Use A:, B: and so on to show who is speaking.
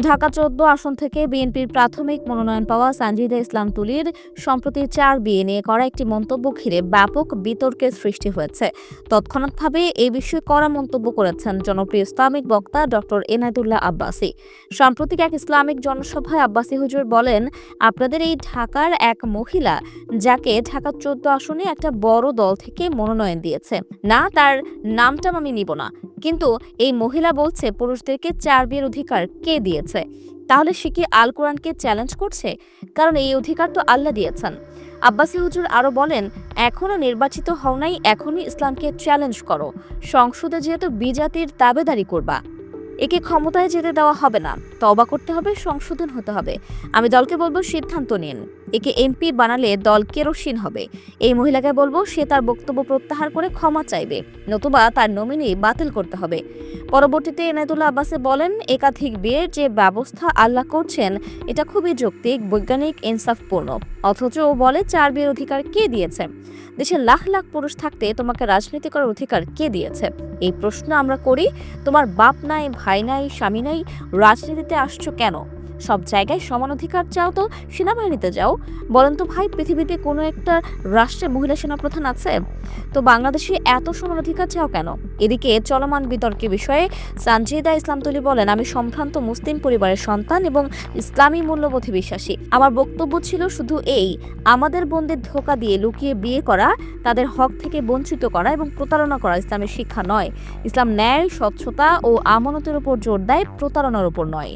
A: ঢাকা চোদ্দ আসন থেকে বিএনপির প্রাথমিক মনোনয়ন পাওয়া সানজিদা ইসলাম তুলির সম্প্রতি চার বিয়ে নিয়ে করা একটি মন্তব্য ঘিরে ব্যাপক বিতর্কের সৃষ্টি হয়েছে। তৎক্ষণাৎভাবে এ বিষয়ে কড়া মন্তব্য করেছেন জনপ্রিয় ইসলামিক বক্তা ডক্টর এনায়তুল্লাহ আব্বাসী। সাম্প্রতিক এক ইসলামিক জনসভায় আব্বাসী হুজুর বলেন, আপনাদের এই ঢাকার এক মহিলা, যাকে ঢাকা চোদ্দ আসনে একটা বড় দল থেকে মনোনয়ন দিয়েছে, না তার নামটা আমি নিব না। কিন্তু এই মহিলা বলছে, পুরুষদেরকে চার বিয়ের অধিকার কে দিয়েছে? তাহলে সে কি আল কোরআনকে চ্যালেঞ্জ করছে? কারণ এই অধিকার তো আল্লাহ দিয়েছেন। আব্বাসি হুজুর আরও বলেন এখনও নির্বাচিত হও নাই, এখনই ইসলামকে চ্যালেঞ্জ করো। সংসদে যেহেতু বিজাতির তাবেদারি করবা, একে ক্ষমতায় যেতে দেওয়া হবে না। তবা করতে হবে, সংশোধন হতে হবে। আমি দলকে বলব, সিদ্ধান্ত নিন। একে এমপি বানালে দল কেরোসিন হবে। এই মহিলাকে বলব সে তার বক্তব্য প্রত্যাহার করে ক্ষমা চাইবে, নতুবা তার নমিনি বাতিল করতে হবে। পরবর্তীতে এনায়তুল্লাহ আব্বাসে বলেন, একাধিক বিয়ের যে ব্যবস্থা আল্লাহ করছেন, এটা খুবই যৌক্তিক, বৈজ্ঞানিক, ইনসাফপূর্ণ। অথচ বলে, চার বিয়ের অধিকার কে দিয়েছে? দেশে লাখ লাখ পুরুষ থাকতে তোমাকে রাজনীতি করার অধিকার কে দিয়েছে? এই প্রশ্ন আমরা করি, তোমার বাপ নাই, ভাই নাই, স্বামী নাই, রাজনীতিতে আসছো কেন? সব জায়গায় সমান অধিকার চাও তো, সেনাবাহিনীতে যাও। বলেন তো ভাই, পৃথিবীতে কোনো একটা রাষ্ট্রে মহিলা সেনাপ্রধান আছে? তো বাংলাদেশে এত সমান অধিকার চাও কেন? এদিকে চলমান বিতর্কের বিষয়ে সানজিদা ইসলাম তুলি বলেন, আমি সম্ভ্রান্ত মুসলিম পরিবারের সন্তান এবং ইসলামী মূল্যবোধে বিশ্বাসী। আমার বক্তব্য ছিল শুধু এই, আমাদের বোনদের ধোকা দিয়ে লুকিয়ে বিয়ে করা, তাদের হক থেকে বঞ্চিত করা এবং প্রতারণা করা ইসলামের শিক্ষা নয়। ইসলাম ন্যায়, স্বচ্ছতা ও আমানতের উপর জোর দেয়, প্রতারণার উপর নয়।